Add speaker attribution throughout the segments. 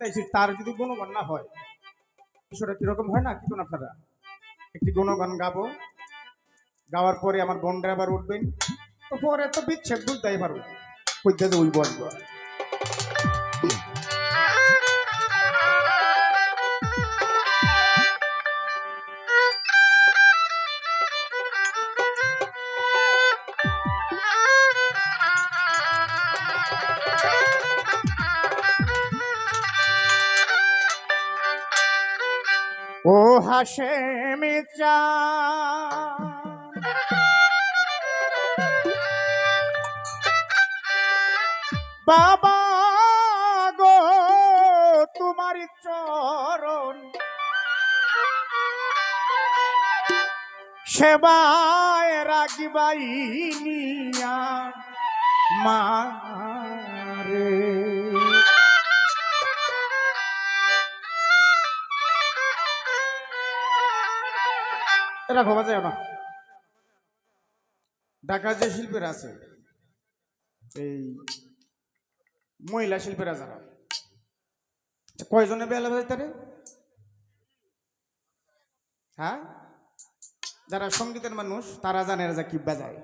Speaker 1: তাই তার যদি গুণগান না হয়, বিষয়টা কীরকম হয় না? কি কোন আপনারা? একটি গুণগান গাবো। গাওয়ার পরে আমার বোনরা আবার উঠবেন। তো পরে তো বিচ্ছেদ বুঝতেই পারব বুঝতে উঠবো আসব ও হাসে বাবা গো তোমার চরণ। সেবায় রাগিবাই নিয়া। মারে রাখো বাজায় না। ঢাকা যে শিল্পীরা আছে এই মহিলা শিল্পীরা যারা কয়জনে বেলা বাজাইতারে হ্যাঁ? যারা সঙ্গীতের মানুষ তারা জানে যে কি বাজায়।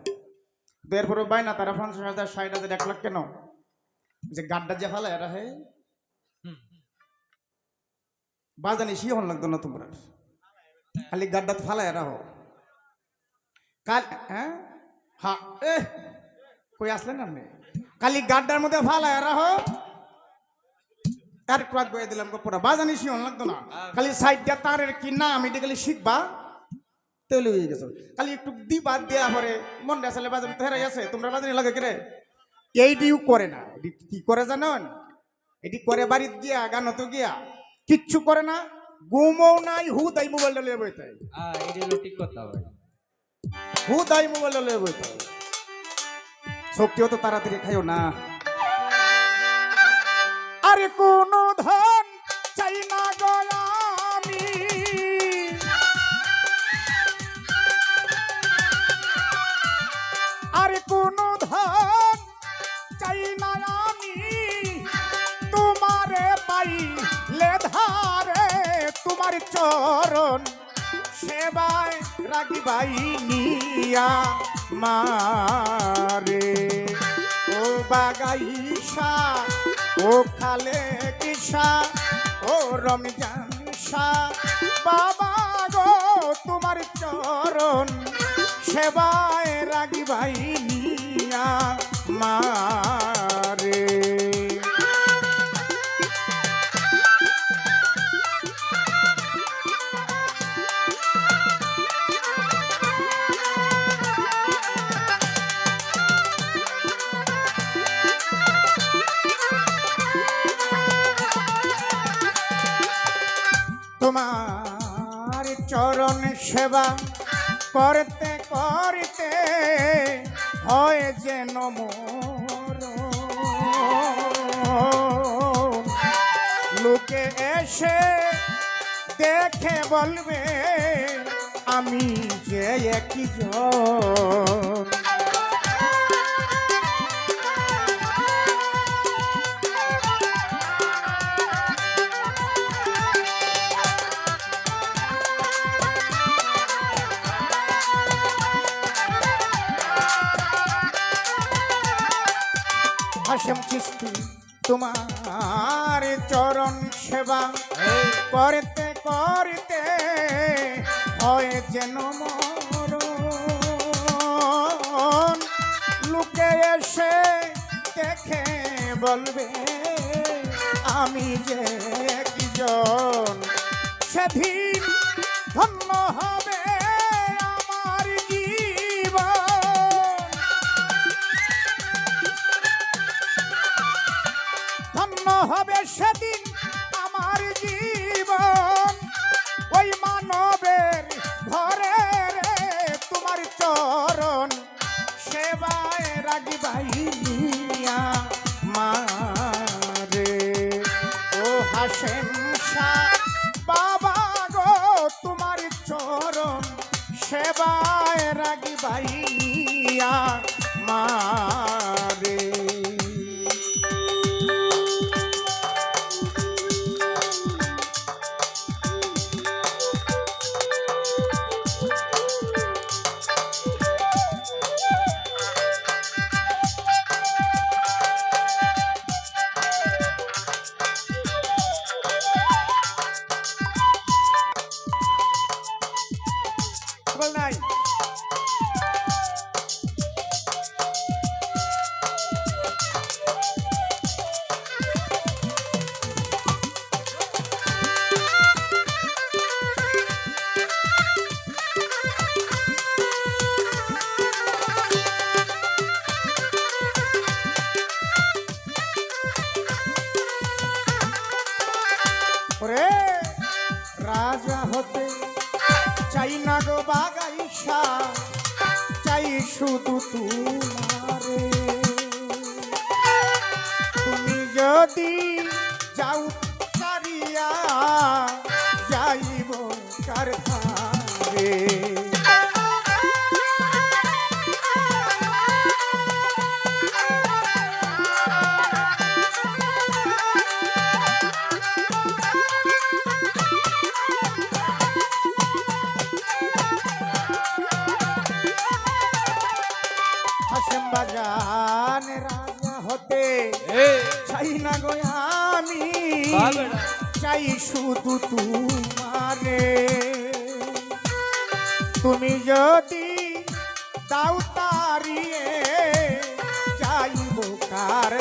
Speaker 1: এরপরে বাই না তারা পঞ্চাশ হাজার ষাট হাজার এক লাখ কেন? যে গাড্ডা যে ফালা এরা হে? বাজানি সি হন লাগতো না তোমরা। খালি গাড্ডাত ফালায় রাখো কাল হ্যাঁ? হা এ কই আসলেন আপনি খালি গাড্ডার মধ্যে ফালায় রাখো তার ক্রাক বয়ে দিলাম পুরো বাজানি শিওন লাগতো না? খালি সাইড দিয়া তারের কি না আমি এটা খালি শিখবা? তেলে হয়ে গেছে। খালি একটু দিবা দেয়া পরে। মন আসলে বাজানি তো হেরাই আছে। তোমরা বাজানি লাগে কে রে এইটিও করে না। এটি কি করে জানেন? এটি করে বাড়িত গিয়া গানত গিয়া। কিচ্ছু করে না। ঘুমও নাই হু তাই মোবাইলটা লিয়ে বইতে
Speaker 2: এটা ঠিক কথা ভাই
Speaker 1: হু তাই মোবাইলটা লিয়ে বইতে শক্তিও তো তাড়াতাড়ি খাইও না। আরে কোন ধন চাই না গলামি আরে কোন চরণ সেবায় রাগিবাই নিয়া মারে। ও বাগাইসা, ও খালে কিসা, ও রমজান শাহ বাবা গো তোমার চরণ সেবায় রাগিবাই নিয়া মারে। সেবা করতে করতে হয় যে নম লোকে এসে দেখে বলবে আমি যে একই জন। হাসেম তোমার চরণ সেবা। করতে করতে হয় যেন মরণ। লোকে এসে দেখে বলবে, আমি যে একজন, সেদিন ধন্য হবে। হবে সেদিন আমার জীবন। ওই মানবের ঘরে রে তোমার চরণ। সেবায় রাগিবাই নিয়া মারে। ও হাসেম শাহ, বাবা গো তোমার চরণ। সেবায় রাগিবাই নিয়া রাজা হতে চাই না গো বাগাইশা চাই শুধু তোমারে। তুমি যদি যাও চারিয়া, যাইব কার আমি চাই শুধু তোমারে। তুমি যদি দাও তারিয়ে যাইব কার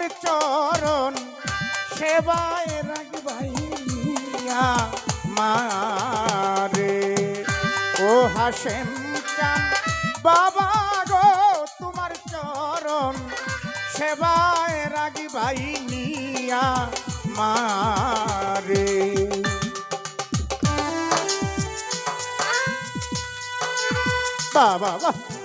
Speaker 1: তোমার চরণ সেবায় রাখবাই মারে। ও হাসেম চান বাবা গো, তোমার চরণ সেবায় রাগি ভাই নিয়া মারে বাবা বাহ।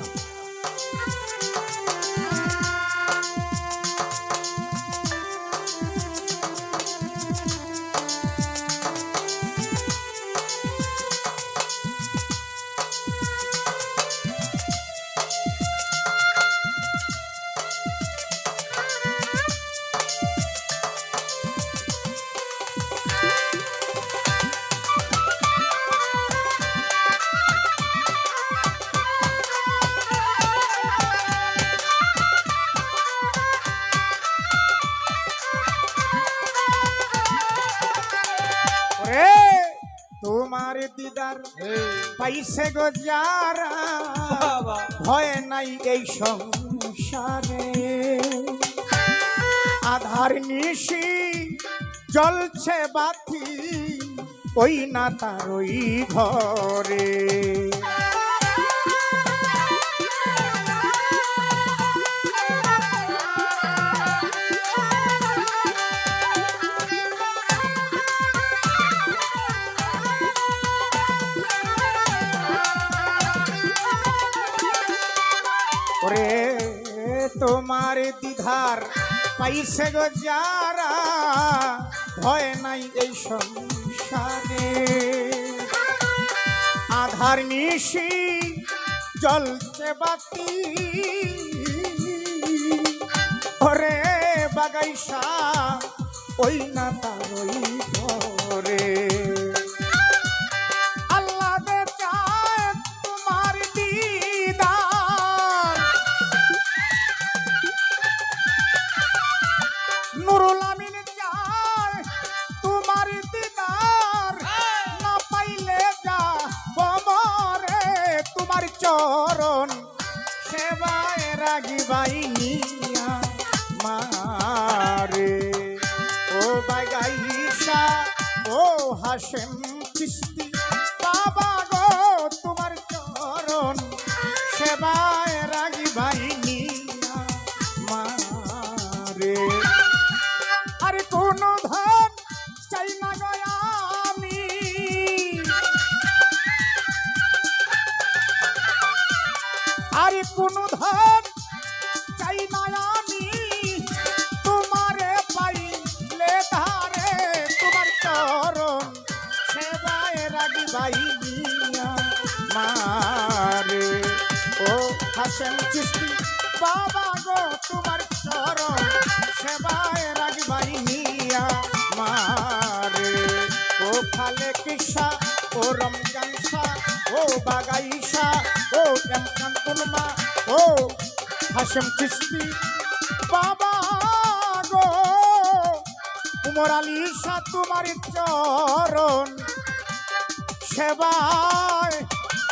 Speaker 1: তোমার দিদার পাইছে গো যারা। ভয় নাই এই সংসারে। আধার নিশি চলছে বাতি ওই না তার ওই ঘরে। দিধার পাইছে গো যারা, ভয় নাই এই সংসারে। আধার নিশি জলছে বাতি। ওরে বাগাইসা, ওই না তার সেবায় রাগি বাইনিয়া মারে। ও বাগাইসা ও হাসেম কিস্তি রাগি বাইনিয়া মারে। ও হাসেন চিস্তি বাবা গো তোমার চরণ, সেবায় রাগি বাইনিয়া মারে। ও ফালে কিসা, ও রমজান ও বাগাইশা ও এম কান্তুলমা ও হাসেম চিস্তি বাবা গো আলী শাহ তোমার চরণ। সেবায়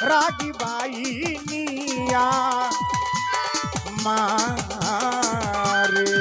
Speaker 1: রাগি বাইনিয়া মারে।